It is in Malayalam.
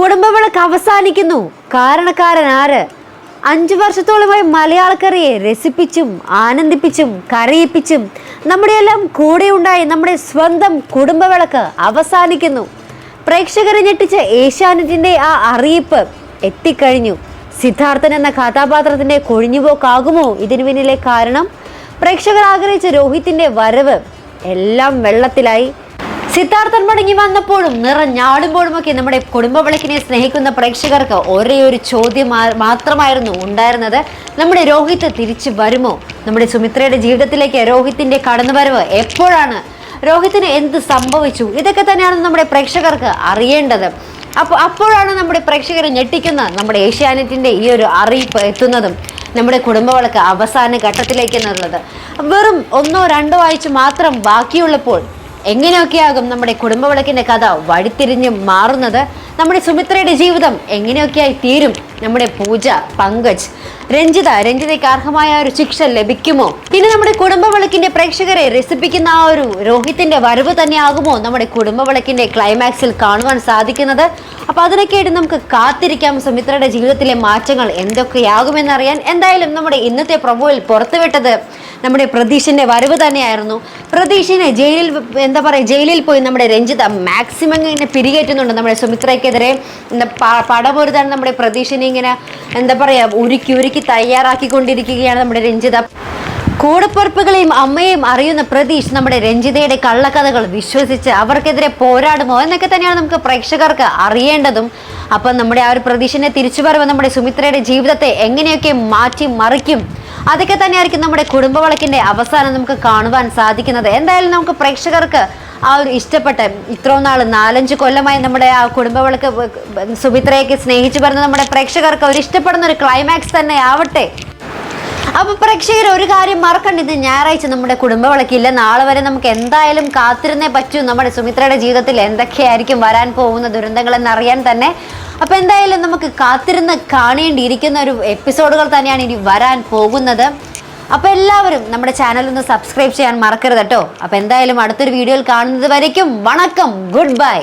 കുടുംബവിളക്ക് അവസാനിക്കുന്നു. കാരണക്കാരൻ ആര് അഞ്ചു വർഷത്തോളമായി മലയാളക്കറിയെ രസിപ്പിച്ചും ആനന്ദിപ്പിച്ചും കരയിപ്പിച്ചും നമ്മുടെ എല്ലാം കൂടെ ഉണ്ടായി നമ്മുടെ സ്വന്തം കുടുംബവിളക്ക് അവസാനിക്കുന്നു. പ്രേക്ഷകരെ ഞെട്ടിച്ച ഏഷ്യാനെറ്റിന്റെ ആ അറിയിപ്പ് എത്തിക്കഴിഞ്ഞു. സിദ്ധാർത്ഥൻ എന്ന കഥാപാത്രത്തിന്റെ കൊഴിഞ്ഞുപോക്കാകുമോ ഇതിനു പിന്നിലെ കാരണം? പ്രേക്ഷകർ ആഗ്രഹിച്ച രോഹിത്തിന്റെ വരവ് എല്ലാം വെള്ളത്തിലായി. സിദ്ധാർത്ഥൻ മടങ്ങി വന്നപ്പോഴും നിറഞ്ഞാടുമ്പോഴുമൊക്കെ നമ്മുടെ കുടുംബവിളക്കിനെ സ്നേഹിക്കുന്ന പ്രേക്ഷകർക്ക് ഒരേ ഒരു ചോദ്യം മാത്രമായിരുന്നു ഉണ്ടായിരുന്നത്. നമ്മുടെ രോഹിത് തിരിച്ചു വരുമോ? നമ്മുടെ സുമിത്രയുടെ ജീവിതത്തിലേക്ക് രോഹിത്തിന്റെ കടന്നുവരവ് എപ്പോഴാണ്? രോഹിത്തിന് എന്ത് സംഭവിച്ചു? ഇതൊക്കെ തന്നെയാണ് നമ്മുടെ പ്രേക്ഷകർക്ക് അറിയേണ്ടത്. അപ്പോൾ അപ്പോഴാണ് നമ്മുടെ പ്രേക്ഷകരെ ഞെട്ടിക്കുന്ന നമ്മുടെ ഏഷ്യാനെറ്റിന്റെ ഈ ഒരു അറിയിപ്പ് എത്തുന്നതും നമ്മുടെ കുടുംബവളക്ക് അവസാന ഘട്ടത്തിലേക്ക് എന്നുള്ളത്. വെറും ഒന്നോ രണ്ടോ ആഴ്ച മാത്രം ബാക്കിയുള്ളപ്പോൾ എങ്ങനെയൊക്കെയാകും നമ്മുടെ കുടുംബവിളക്കിന്റെ കഥ വഴിത്തിരിഞ്ഞ് മാറുന്നത്? നമ്മുടെ സുമിത്രയുടെ ജീവിതം എങ്ങനെയൊക്കെയായി തീരും? നമ്മുടെ പൂജ പങ്കജ് രഞ്ജിത രഞ്ജിതയ്ക്ക് അർഹമായ ഒരു ശിക്ഷ ലഭിക്കുമോ? ഇനി നമ്മുടെ കുടുംബവിളക്കിന്റെ പ്രേക്ഷകരെ രസിപ്പിക്കുന്ന ആ ഒരു രോഹിത്തിന്റെ വരവ് തന്നെയാകുമോ നമ്മുടെ കുടുംബവിളക്കിന്റെ ക്ലൈമാക്സിൽ കാണുവാൻ സാധിക്കുന്നത്? അപ്പൊ അതിനൊക്കെയായിട്ട് നമുക്ക് കാത്തിരിക്കാം. സുമിത്രയുടെ ജീവിതത്തിലെ മാറ്റങ്ങൾ എന്തൊക്കെയാകുമെന്നറിയാൻ എന്തായാലും നമ്മുടെ ഇന്നത്തെ പ്രൊമോയിൽ പുറത്തുവിട്ടത് നമ്മുടെ പ്രതീഷിന്റെ വരവ് തന്നെയായിരുന്നു. പ്രതീഷിനെ ജയിലിൽ എന്താ പറയുക ജയിലിൽ പോയി നമ്മുടെ രഞ്ജിത മാക്സിമം ഇങ്ങനെ പിരികേറ്റുന്നുണ്ട് നമ്മുടെ സുമിത്രയ്ക്കെതിരെ. എന്താ പ- പടപൊരുതാൻ നമ്മുടെ പ്രതീഷിനെ ഇങ്ങനെ എന്താ പറയുക ഉരുക്കി ഉരുക്കി തയ്യാറാക്കിക്കൊണ്ടിരിക്കുകയാണ് നമ്മുടെ രഞ്ജിത കൂടപ്പുറപ്പുകളെയും അമ്മയെയും അറിയുന്ന പ്രതീഷ് നമ്മുടെ രഞ്ജിതയുടെ കള്ളക്കഥകൾ വിശ്വസിച്ച് അവർക്കെതിരെ പോരാടുമോ എന്നൊക്കെ തന്നെയാണ് നമുക്ക് പ്രേക്ഷകർക്ക് അറിയേണ്ടതും. അപ്പം നമ്മുടെ ആ ഒരു പ്രതീഷിനെ തിരിച്ചു വരവ് നമ്മുടെ സുമിത്രയുടെ ജീവിതത്തെ എങ്ങനെയൊക്കെ മാറ്റി മറിക്കും അതൊക്കെ തന്നെയായിരിക്കും നമ്മുടെ കുടുംബവളക്കിന്റെ അവസാനം നമുക്ക് കാണുവാൻ സാധിക്കുന്നത്. എന്തായാലും നമുക്ക് പ്രേക്ഷകർക്ക് ആ ഒരു ഇഷ്ടപ്പെട്ട ഇത്രയും നാൾ നാലഞ്ച് കൊല്ലമായി നമ്മുടെ ആ കുടുംബവളക്ക് സുമിത്രയൊക്കെ സ്നേഹിച്ചു പറഞ്ഞ നമ്മുടെ പ്രേക്ഷകർക്ക് ഒരു ഇഷ്ടപ്പെടുന്ന ഒരു ക്ലൈമാക്സ് തന്നെ ആവട്ടെ. അപ്പൊ പ്രേക്ഷകർ ഒരു കാര്യം മറക്കണ്ട. ഇത് ഞായറാഴ്ച നമ്മുടെ കുടുംബവിളക്കില്ല നാളെ വരെ നമുക്ക് എന്തായാലും കാത്തിരുന്നേ പറ്റൂ. നമ്മുടെ സുമിത്രയുടെ ജീവിതത്തിൽ എന്തൊക്കെയായിരിക്കും വരാൻ പോകുന്ന ദുരന്തങ്ങളെന്ന് അറിയാൻ തന്നെ. അപ്പൊ എന്തായാലും നമുക്ക് കാത്തിരുന്ന് കാണേണ്ടിയിരിക്കുന്ന ഒരു എപ്പിസോഡുകൾ തന്നെയാണ് ഇനി വരാൻ പോകുന്നത്. അപ്പൊ എല്ലാവരും നമ്മുടെ ചാനൽ ഒന്ന് സബ്സ്ക്രൈബ് ചെയ്യാൻ മറക്കരുത് കേട്ടോ. അപ്പൊ എന്തായാലും അടുത്തൊരു വീഡിയോയിൽ കാണുന്നത് വരയ്ക്കും. വണക്കം. Good bye.